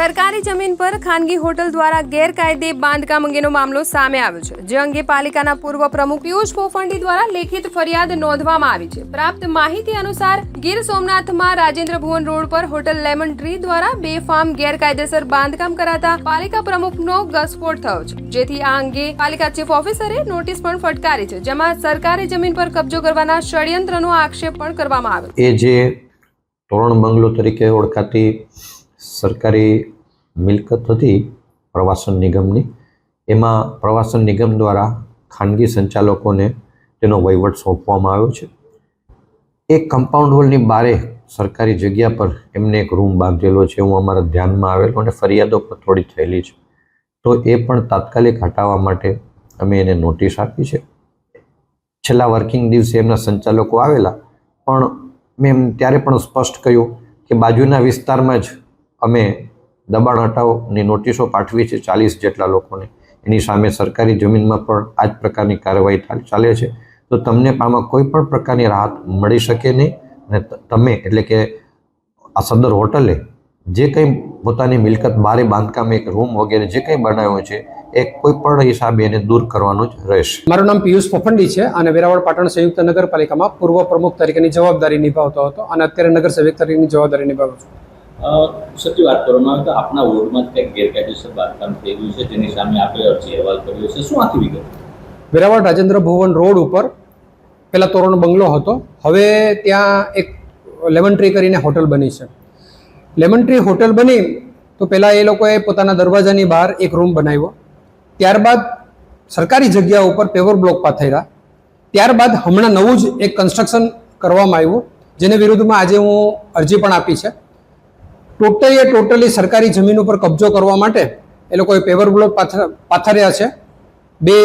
સરકારી જમીન પર ખાનગી હોટલ દ્વારા ગેરકાયદે બાંધકામ અંગેનો મામલો સામે આવ્યો છે, જે અંગે પાલિકાના પૂર્વ પ્રમુખ પિયુષ પોફંડી દ્વારા લેખિત ફરિયાદ નોંધવામાં આવી છે. પ્રાપ્ત માહિતી અનુસાર, ગીર સોમનાથમાં રાજેન્દ્ર ભુવન રોડ પર હોટલ લેમન ટ્રી દ્વારા બે ફાર્મ ગેરકાયદેસર બાંધકામ કરાતા પાલિકા પ્રમુખનો ગસફોટ થયો છે. જેથી આ અંગે પાલિકા ચીફ ઓફિસરે નોટિસ પણ ફટકારી છે, જેમાં સરકારી જમીન પર કબજો કરવાના ષડયંત્રનો આક્ષેપ પણ કરવામાં આવ્યો એ જે તોરણ બંગલો તરીકે ઓળખાતી સરકારી મિલકત હતી પ્રવાસન નિગમની. એમાં પ્રવાસન નિગમ દ્વારા ખાનગી સંચાલકોને તેનો વહીવટ સોંપવામાં આવ્યો છે. એ કમ્પાઉન્ડ હોલની બારે સરકારી જગ્યા પર એમને એક રૂમ બાંધેલો છે. હું અમારા ધ્યાનમાં આવેલો અને ફરિયાદો પણ થોડી થયેલી છે. તો એ પણ તાત્કાલિક હટાવવા માટે અમે એને નોટિસ આપી છે. છેલ્લા વર્કિંગ દિવસે એમના સંચાલકો આવેલા, પણ મેં ત્યારે પણ સ્પષ્ટ કહ્યું કે બાજુના વિસ્તારમાં જ અમે દબાણ હટાવની નોટિસો પાઠવી છે ચાલીસ જેટલા લોકોને. એની સામે સરકારી જમીનમાં પણ આ જ પ્રકારની કાર્યવાહી ચાલે છે. તો તમને આમાં કોઈ પણ પ્રકારની રાહત મળી શકે નહીં અને તમે એટલે કે આ સદર હોટલે જે કંઈ પોતાની મિલકત બારે બાંધકામ એક રૂમ વગેરે જે કંઈ બનાવ્યો છે, એ કોઈ પણ હિસાબે એને દૂર કરવાનું જ રહેશે. મારું નામ પિયુષ પોફંડી છે અને વેરાવળ પાટણ સંયુક્ત નગરપાલિકામાં પૂર્વ પ્રમુખ તરીકેની જવાબદારી નિભાવતો હતો અને અત્યારે નગર સેવક તરીકેની જવાબદારી નિભાવું છું. સત્ય વાત કરવામાં આવે તો આપણા વોર્ડમાં કંઈક ગેરકાયદેસર બાંધકામ થઈ છે તેની સામે આપણે અરજી અહેવાલ કર્યો છે. શું આખી વિગત? વેરાવળ રાજેન્દ્ર ભુવન રોડ ઉપર પહેલાં તોરણ બંગલો હતો. હવે ત્યાં એક લેમન ટ્રી કરીને હોટલ બની છે. લેમન ટ્રી હોટલ બની તો પહેલાં એ લોકોએ પોતાના દરવાજાની બહાર એક રૂમ બનાવ્યો. ત્યારબાદ સરકારી જગ્યા ઉપર પેવર બ્લોક પાથર્યા. ત્યારબાદ હમણાં નવું જ એક કન્સ્ટ્રક્શન કરવામાં આવ્યું, જેને વિરુદ્ધમાં આજે હું અરજી પણ આપી છે. ટોટલી ટોટલી સરકારી જમીન ઉપર કબજો કરવા માટે એ લોકોએ પેવર બ્લોક પાથર્યા છે. બે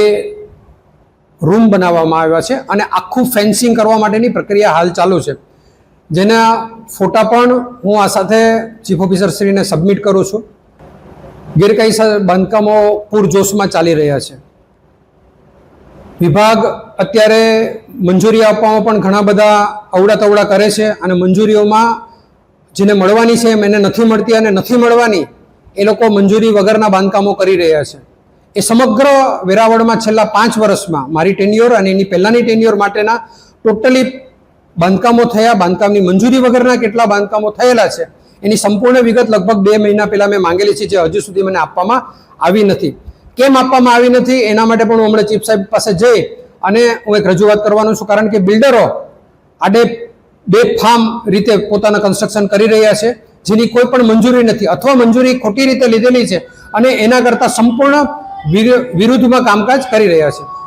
રૂમ બનાવવામાં આવ્યા છે અને આખું ફેન્સિંગ કરવા માટેની પ્રક્રિયા હાલ ચાલુ છે. જેના ફોટા પણ હું આ સાથે ચીફ ઓફિસર શ્રીને સબમિટ કરું છું. ગેરકાયદેસર બાંધકામો પૂરજોશમાં ચાલી રહ્યા છે. વિભાગ અત્યારે મંજૂરી આપવામાં પણ ઘણા બધા અવડા તવડા કરે છે અને મંજૂરીઓમાં જેને મળવાની છે એમ એને નથી મળતી અને નથી મળવાની, એ લોકો મંજૂરી વગરના બાંધકામો કરી રહ્યા છે. એ સમગ્ર વેરાવળમાં છેલ્લા પાંચ વર્ષમાં મારી ટેન્યોર અને એની પહેલાંની ટેન્યોર માટેના ટોટલી બાંધકામો થયા, બાંધકામની મંજૂરી વગરના કેટલા બાંધકામો થયેલા છે, એની સંપૂર્ણ વિગત લગભગ બે મહિના પહેલાં મેં માંગેલી છે, જે હજુ સુધી મને આપવામાં આવી નથી. કેમ આપવામાં આવી નથી, એના માટે પણ હું હમણાં ચીફ સાહેબ પાસે જઈ અને હું એક રજૂઆત કરવાનો છું. કારણ કે બિલ્ડરો આડે બે ફાર્મ રીતે પોતાના કન્સ્ટ્રક્શન કરી રહ્યા છે, જેની કોઈ પણ મંજૂરી નથી અથવા મંજૂરી ખોટી રીતે લીધેલી છે અને એના કરતાં સંપૂર્ણ વિરુ- વિરુદ્ધમાં કામકાજ કરી રહ્યા છે.